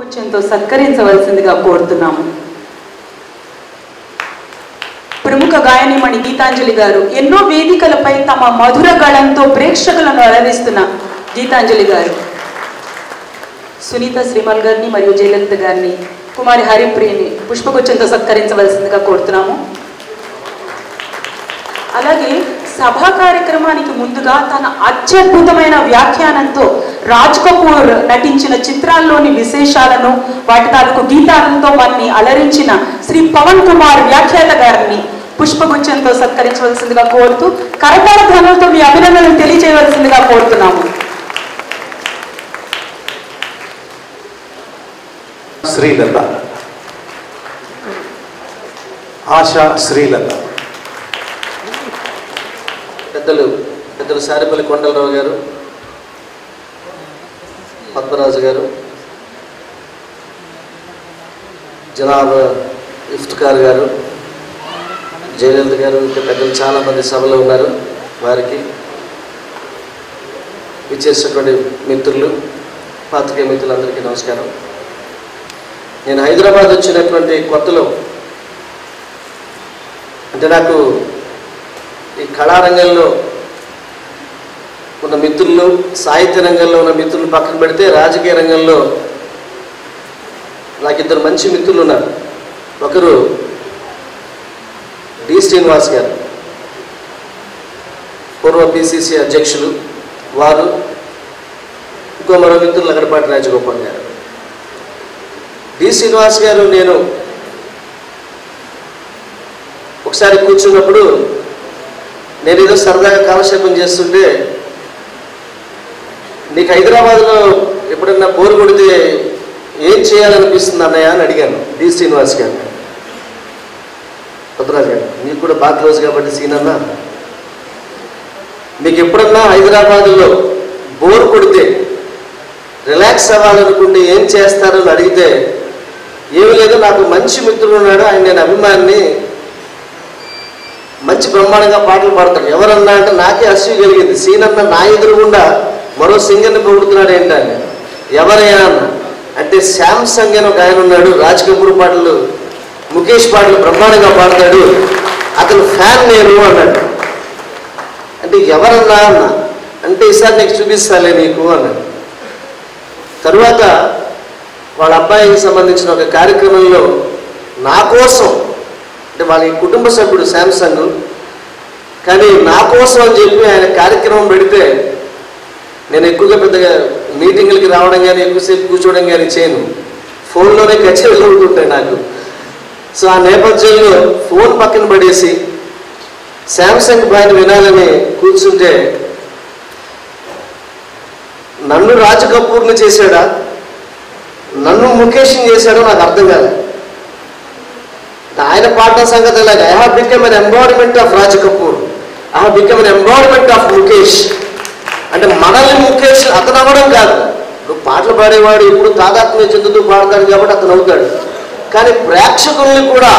పుష్పగుచ్చంతో సత్కరించవలసిందిగా కోరుతున్నాము. ప్రముఖ గాయనిమణి గీతాంజలి గారు ఎన్నో వేదికలపై తమ మధుర గళంతో ప్రేక్షకులను అలరిస్తున్న గీతాంజలి గారు. సునీత శ్రీమల్ గారిని మరియు జయలలిత గారిని కుమారి హరిప్రియని పుష్పగుచ్చంతో సత్కరించవలసిందిగా కోరుతున్నాము. అలాగే సభా కార్యక్రమానికి ముందుగా తన అత్యద్భుతమైన వ్యాఖ్యానంతో రాజ్ కపూర్ నటించిన చిత్రాల్లోని విశేషాలను వాటి తాలూకు గీతాలతో మనని అలరించిన శ్రీ పవన్ కుమార్ వ్యాఖ్యాత గారిని పుష్పగుచ్చంతో సత్కరించవలసిందిగా కోరుతూ కరతాళ ధ్వనులతో మీ అభినందనలు తెలియజేయవలసిందిగా కోరుతున్నాము. శ్రీలత. ఆశా శ్రీలత. పెద్దలు పెద్దలు సారిపల్లి కొండలరావు గారు. పద్మరాజు గారు జనాబ్ ఇఫ్తికార్ గారు జయలలిత గారు ఇంకా పెద్దలు చాలామంది సభలో ఉన్నారు వారికి ఇచ్చేసినటువంటి మిత్రులు పాతికే మిత్రులందరికీ నమస్కారం. నేను హైదరాబాద్ వచ్చినటువంటి కొత్తలో అంటే నాకు ఈ కళారంగంలో ఉన్న మిత్రులు సాహిత్య రంగంలో ఉన్న మిత్రులు పక్కన పెడితే రాజకీయ రంగంలో నాకు ఇద్దరు మంచి మిత్రులు ఉన్నారు. ఒకరు డి. శ్రీనివాస్ గారు. పూర్వ పిసిసి అధ్యక్షులు. వారు ఇంకో మరో మిత్రులు లగడపాటి రాజగోపాల్ గారు. డి. శ్రీనివాస్ గారు నేను ఒకసారి కూర్చున్నప్పుడు నేను ఏదో సరదాగా కాలక్షేపం చేస్తుంటే నీకు హైదరాబాద్లో ఎప్పుడన్నా బోరు కొడితే ఏం చేయాలనిపిస్తుంది అన్నయ్య అని అడిగాను డి శ్రీనివాస్ గారు. భద్రాజ్ గారు మీకు కూడా బాగా క్లోజ్ కాబట్టి సీన్ అన్న? మీకు ఎప్పుడన్నా హైదరాబాద్లో బోర్ కొడితే రిలాక్స్ అవ్వాలనుకుంటే ఏం చేస్తారని అడిగితే ఏమి లేదు నాకు మంచి మిత్రుడు ఉన్నాడు ఆయన నేను అభిమాన్ని మంచి బ్రహ్మాండంగా పాటలు పాడతాడు. ఎవరన్నా అంటే నాకే అసూ కలిగింది. సీనన్న నా ఎదురుగుండా మరో సింగర్ని పొగుడుతున్నాడు ఏంటని ఎవరయ్యా అంటే శాంసంగ్ అని ఒక ఆయన ఉన్నాడు రాజ్ కపూర్ పాటలు ముఖేష్ పాటలు బ్రహ్మాండంగా పాడతాడు. అతను ఫ్యాన్ నేను అన్నాడు. అంటే ఎవరన్నా అన్న అంటే ఈసారి నీకు చూపిస్తాలే నీకు అన్నాడు. తరువాత వాళ్ళ అబ్బాయికి సంబంధించిన ఒక కార్యక్రమంలో నా కోసం అంటే వాళ్ళ కుటుంబ సభ్యుడు శాంసంగ్ కానీ నా కోసం అని చెప్పి ఆయన కార్యక్రమం పెడితే నేను ఎక్కువగా పెద్దగా మీటింగ్లకి రావడం కానీ ఎక్కువసేపు కూర్చోవడం కానీ చేయను. ఫోన్లోనే కచేరీలు ఉంటుంటాయి నాకు. సో ఆ నేపథ్యంలో ఫోన్ పక్కన పడేసి శాంసంగ్ బ్రాండ్ వినాలని కూర్చుంటే నన్ను రాజ్ కపూర్ని చేశాడా? నన్ను ముఖేష్ని చేశాడో నాకు అర్థం కాలేదు ఆయన పాడిన సంగతి ఇలాగ I have become an embodiment of Raj Kapoor I have become an embodiment of Mukesh అంటే మనల్ని ముఖేష్ అతను అవ్వడం కాదు. ఇప్పుడు పాటలు పాడేవాడు ఇప్పుడు తాదాత్మ్య చెందుతూ పాడతాడు కాబట్టి అతను అవుతాడు. కానీ ప్రేక్షకుల్ని కూడా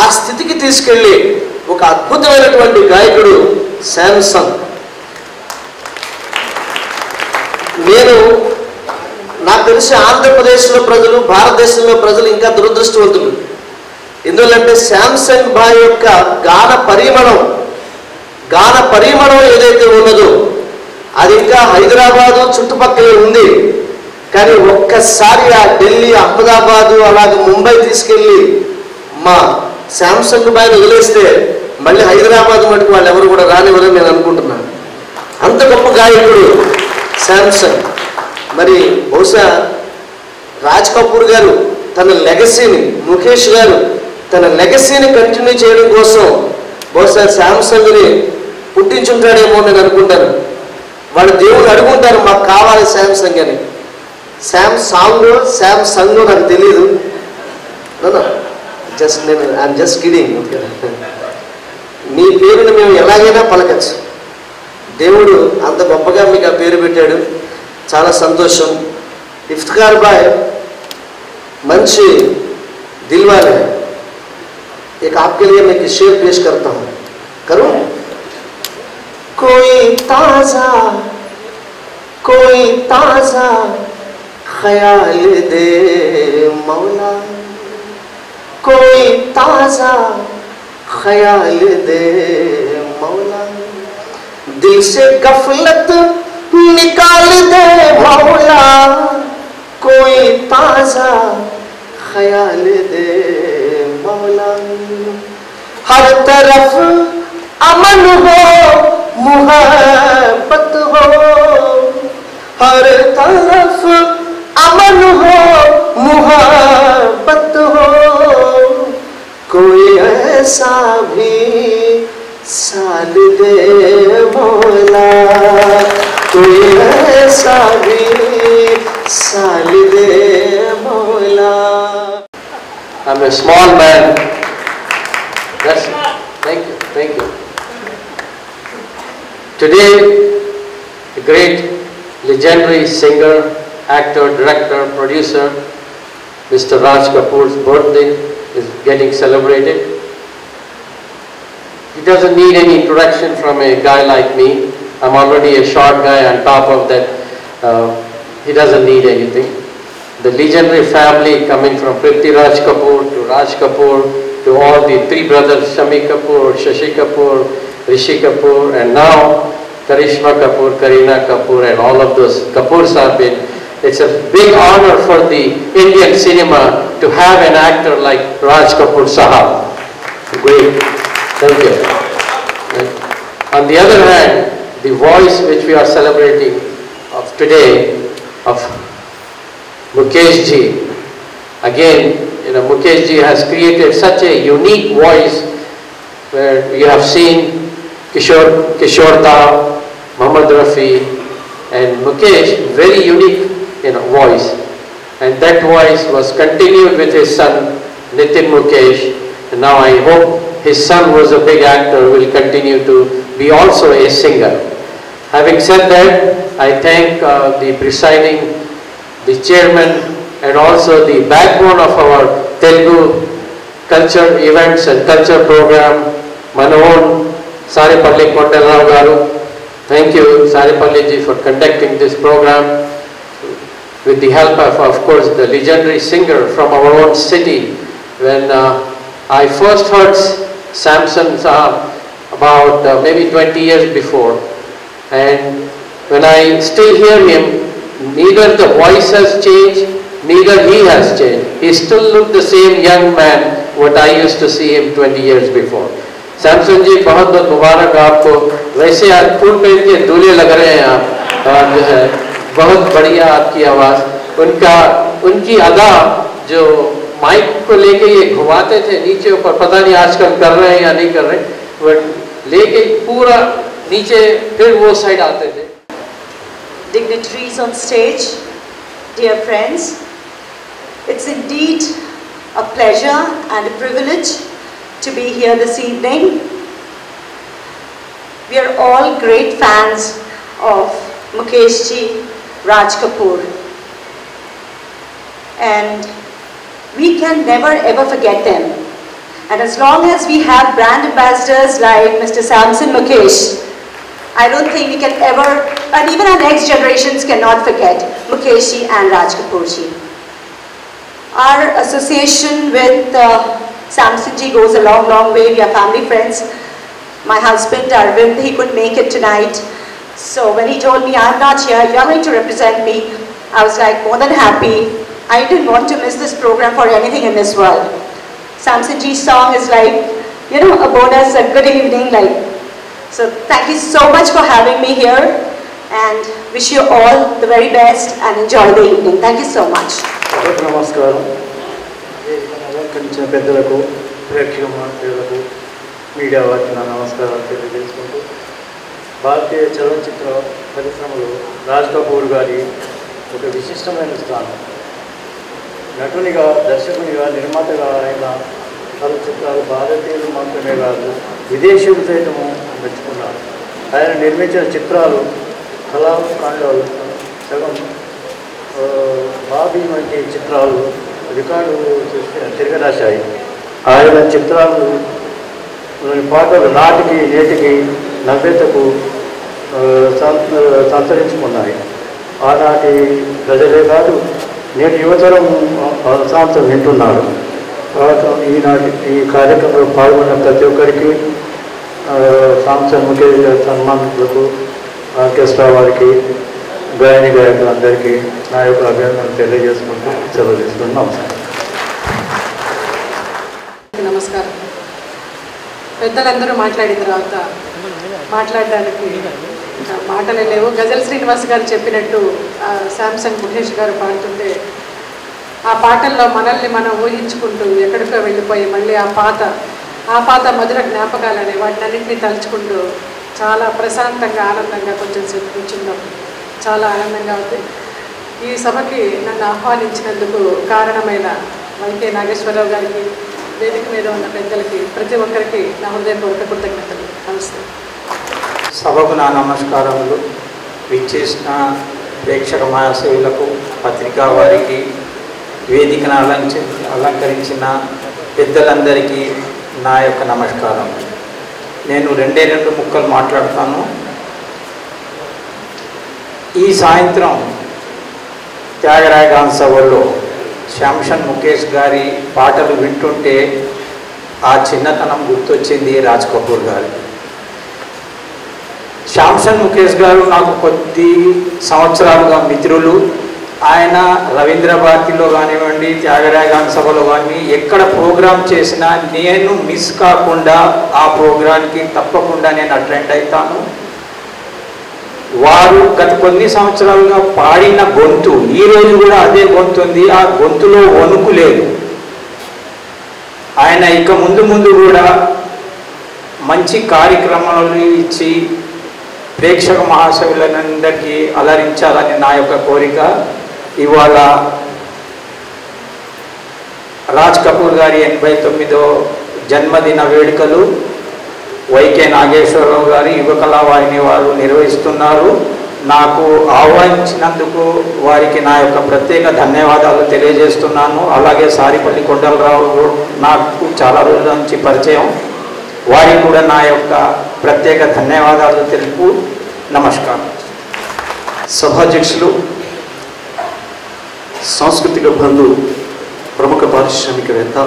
ఆ స్థితికి తీసుకెళ్ళి ఒక అద్భుతమైనటువంటి గాయకుడు శాంసంగ్ నేను నాకు తెలిసి ఆంధ్రప్రదేశ్లో ప్రజలు భారతదేశంలో ప్రజలు ఇంకా దురదృష్టవంతులు. ఎందుకంటే శాంసంగ్ బాయ్ యొక్క గాన పరిమళం గాన పరిమళం ఏదైతే ఉన్నదో అది ఇంకా హైదరాబాదు చుట్టుపక్కలే ఉంది. కానీ ఒక్కసారి ఆ ఢిల్లీ అహ్మదాబాదు అలాగే ముంబై తీసుకెళ్ళి మా శాంసంగ్ బాయ్ని వదిలేస్తే మళ్ళీ హైదరాబాద్ మటుకు వాళ్ళు ఎవరు కూడా రానివ్వరని నేను అనుకుంటున్నాను. అంత గొప్ప గాయకుడు శాంసంగ్. మరి బహుశా రాజ్ కపూర్ గారు తన లెగసీని ముఖేష్ గారు తన లెగసీని కంటిన్యూ చేయడం కోసం బహుశా శాంసంగ్ని పుట్టించుంటాడేమో నేను అనుకుంటాను. వాళ్ళు దేవుడు అడుగుంటారు మాకు కావాలి శాంసంగ్ అని శామ్ సాంగ్ శామ్ సంగ్ నాకు తెలియదు జస్ట్ నేను ఐఎమ్ జస్ట్ కిడింగ్ మీ పేరుని మేము ఎలాగైనా పలకచ్చు దేవుడు అంత గొప్పగా మీకు ఆ పేరు పెట్టాడు చాలా సంతోషం ఇఫ్తికార్ బాయ్ మంచి దిల్వాలే एक आपके लिए मैं एक शेर पेश करता हूँ करूँ कोई ताज़ा कोई ताज़ा ख्याल दे मौला। कोई ताज़ा ख्याल दे मौला। दिल से गफलत निकाल दे मौला। कोई ताज़ा ख्याल दे मौला। हर तरफ़ अमन हो मुहब्बत हो हर तरफ़ अमन हो मुहब्बत हो कोई ऐसा भी साल दे मौला कोई ऐसा भी साल दे मौला I'm a small man. That's thank you, thank you. Today, the great legendary singer, actor, director, producer, Mr. Raj Kapoor's birthday is getting celebrated. He doesn't need any introduction from a guy like me. I'm already a short guy on top of that. Uh, he doesn't need anything the legendary family coming from Prithvi Raj Kapoor to Raj Kapoor to all the three brothers Shami Kapoor, Shashi Kapoor, Rishi Kapoor and now Karishma Kapoor, Kareena Kapoor and all of those Kapoors have been. It's a big honor for the Indian cinema to have an actor like Raj Kapoor Sahab. Great. Thank you. On the other hand, the voice which we are celebrating of today of Mukesh ji. Again, you know, Mukesh ji has created such a unique voice where you have seen Kishore, Kishore Da, Muhammad Rafi and Mukesh, very unique you know, voice. And that voice was continued with his son Nitin Mukesh. And now I hope his son is a big actor will continue to be also a singer. Having said that, I thank uh, the presiding the chairman and also the backbone of our Telugu culture events and culture program, Manohar Saripalli Kondarao garu. Thank you Saripalli ji for conducting this program with the help of, of course, the legendary singer from our own city. When uh, I first heard Samson Saab about uh, maybe 20 years before, and when I still hear him, neither the voice has changed, neither he has changed. He still looked the same young man what I used to see him 20 years before. Samson जी बहुत बहुत मुबारक आपको वैसे आज फूल पहन के दूल्हे लग रहे हैं आप और जो है बहुत बढ़िया आपकी आवाज़ उनका उनकी अदा जो माइक को लेके ये घुमाते थे नीचे ऊपर पता नहीं आजकल कर रहे हैं या नहीं कर रहे बट लेके पूरा नीचे फिर वो साइड आते थे dignitaries on stage, dear friends. It's indeed a pleasure and a privilege to be here this evening. We are all great fans of Mukesh ji, Raj Kapoor. And we can never ever forget them. And as long as we have brand ambassadors like Mr. Samson Mukesh, I don't think we can ever, and even our next generations cannot forget Mukesh ji and Raj Kapoor ji. Our association with uh, Samson ji goes a long, long way. We are family friends. My husband, Arvind, he couldn't make it tonight. So when he told me, I'm not here, you're going to represent me, I was like more than happy. I didn't want to miss this program for anything in this world. Samson ji's song is like, you know, a bonus, a good evening, like. So thank you so much for having me here and wish you all the very best and enjoy the evening. Thank you so much. నమస్కారం వేదికను పెద్దలకు ప్రేక్షక మహాశయులకు media వారికి నా నమస్కారాలు తెలియజేసుకుంటూ భారతీయ చలనచిత్ర పరిశ్రమలో రాజ్ కపూర్ గారి ఒక విశిష్టమైన స్థానం. నటునిగా దర్శకునిగా నిర్మాతగా ఆయన చలనచిత్రాలు భారతీయులు మాత్రమే కాదు విదేశీయులు సైతము మెచ్చుకున్నారు. ఆయన నిర్మించిన చిత్రాలు కళాకాండాలు సగం బాబీ వంటి చిత్రాలు రికార్డు సృష్టి- తిరగరాశాయి ఆయన చిత్రాలు పాటలు నాటికి నేటికి నవ్వేతకు సంతరించుకున్నాయి. ఆనాటి ప్రజలే కాదు నేటి యువతరం ఆ సాంతం వింటున్నారు. ఈనాటి ఈ కార్యక్రమంలో పాల్గొన్న ప్రతి ఒక్కరికి సాంసన్ ముఖేష్ గారి ఆర్కెస్ట్రా వారికి గాయని గాయకులందరికీ నా యొక్క అభినందనలు తెలియజేసుకుంటూ సెలవు తీసుకుంటూ నమస్కారం నమస్కారం. పెద్దలందరూ మాట్లాడిన తర్వాత మాట్లాడడానికి మాటలే లేవు. గజల్ శ్రీనివాస్ గారు చెప్పినట్టు శాంసంగ్ ముఖేష్ గారు పాడుతుంటే ఆ పాటల్లో మనల్ని మనం ఊహించుకుంటూ ఎక్కడికో వెళ్ళిపోయి మళ్ళీ ఆ పాత ఆ పాత మధుర జ్ఞాపకాలని వాటిని అన్నింటినీ తలుచుకుంటూ చాలా ప్రశాంతంగా ఆనందంగా కొంచెం సేపు కూర్చున్నాం చాలా ఆనందంగా ఉంది. ఈ సభకి నన్ను ఆహ్వానించినందుకు కారణమైన వైకే నాగేశ్వరరావు గారికి వేదిక మీద ఉన్న పెద్దలకి ప్రతి ఒక్కరికి నా హృదయపూర్వక కృతజ్ఞతలు. నమస్తే. సభకు నా నమస్కారములు. విచ్చేసిన ప్రేక్షక మహాశయులకు పత్రికా వారికి వేదికను అలంచి అలంకరించిన పెద్దలందరికీ నా యొక్క నమస్కారం నేను రెండే రెండు ముక్కలు మాట్లాడతాను. ఈ సాయంత్రం త్యాగరాయ గాన సభలో శాంషన్ ముఖేష్ గారి పాటలు వింటుంటే ఆ చిన్నతనం గుర్తొచ్చింది రాజ్ కపూర్ గారు. శాంసన్ ముఖేష్ గారు నాకు కొద్ది సంవత్సరాలుగా మిత్రులు. ఆయన రవీంద్ర భారతిలో కానివ్వండి త్యాగరాయ గాన సభలో కానీ ఎక్కడ ప్రోగ్రాం చేసినా నేను మిస్ కాకుండా ఆ ప్రోగ్రాంకి తప్పకుండా నేను అటెండ్ అవుతాను. వారు గత కొన్ని సంవత్సరాలుగా పాడిన గొంతు ఈ రోజు కూడా అదే గొంతు ఉంది. ఆ గొంతులో వణుకు లేదు. ఆయన ఇక ముందు ముందు కూడా మంచి కార్యక్రమాలు ఇచ్చి ప్రేక్షక మహాశయులందరికీ అలరించాలని నా యొక్క కోరిక. ఇవాళ రాజ్ కపూర్ గారి ఎనభై తొమ్మిదో జన్మదిన వేడుకలు వైకే నాగేశ్వరరావు గారి యువకళా వాహిని వారు నిర్వహిస్తున్నారు. నాకు ఆహ్వానించినందుకు వారికి నా యొక్క ప్రత్యేక ధన్యవాదాలు తెలియజేస్తున్నాను. అలాగే సారిపల్లి కొండలరావు నాకు చాలా రోజుల నుంచి పరిచయం. వారికి కూడా నా యొక్క ప్రత్యేక ధన్యవాదాలు తెలుపు. నమస్కారం. సభాధ్యక్షులు సాంస్కృతిక బంధు ప్రముఖ పారిశ్రామికవేత్త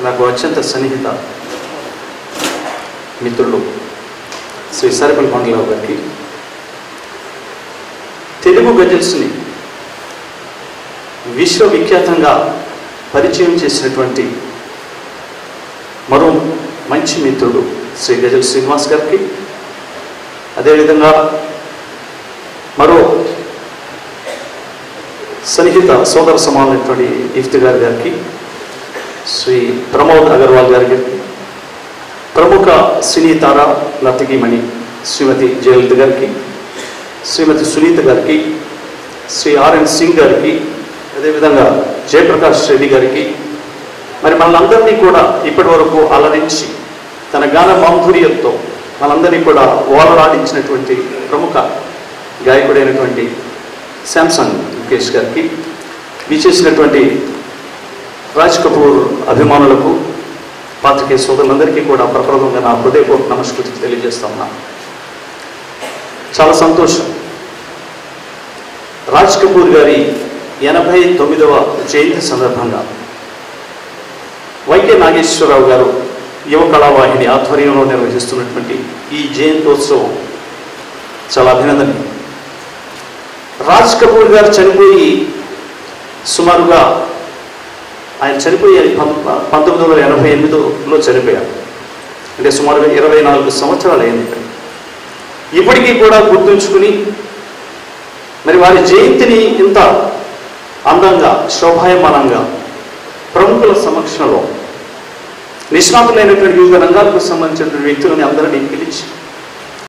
నాకు అత్యంత సన్నిహిత మిత్రులు శ్రీ సరిపల్లి మండలరావు గారికి. తెలుగు గజల్స్ని విశ్వవిఖ్యాతంగా పరిచయం చేసినటువంటి మరో మంచి మిత్రుడు శ్రీ గజల్ శ్రీనివాస్ గారికి. అదేవిధంగా మరో సన్నిహిత సోదర సమానమైనటువంటి ఇఫ్తిగార్ గారికి శ్రీ ప్రమోద్ అగర్వాల్ గారికి ప్రముఖ సినీ తార నర్తకీమణి శ్రీమతి జయలలిత గారికి శ్రీమతి సునీత గారికి శ్రీ ఆర్ఎన్ సింగ్ గారికి అదేవిధంగా జయప్రకాష్ రెడ్డి గారికి మరి మనందరినీ కూడా ఇప్పటి వరకు అలరించి తన గాన మాధుర్యంతో మనందరినీ కూడా ఓలలాడించినటువంటి ప్రముఖ గాయకుడైనటువంటి శాంసంగ్ ముఖేష్ గారికి విచేసినటువంటి రాజ్ కపూర్ అభిమానులకు పాత్రికేయ సోదరులందరికీ కూడా ప్రప్రదంగా నా హృదయపూర్వక నమస్కృతి తెలియజేస్తా ఉన్నాను చాలా సంతోషం. రాజ్ కపూర్ గారి ఎనభై తొమ్మిదవ జయంతి సందర్భంగా వైకే నాగేశ్వరరావు గారు యువ కళావాహిని ఆధ్వర్యంలో నిర్వహిస్తున్నటువంటి ఈ జయంతోత్సవం చాలా అభినందనీయం. రాజ్ కపూర్ గారు చనిపోయి సుమారుగా ఆయన చనిపోయి పం- పంతొమ్మిది వందల ఎనభై ఎనిమిదిలో చనిపోయారు. అంటే సుమారుగా ఇరవై నాలుగు సంవత్సరాలు అయింది ఇప్పటికీ కూడా గుర్తుంచుకుని మరి వారి జయంతిని ఇంత అందంగా శోభాయమానంగా ప్రముఖుల సమక్షంలో నిష్ణాతులైనటువంటి వివిధ రంగాలకు సంబంధించినటువంటి వ్యక్తులని అందరినీ పిలిచి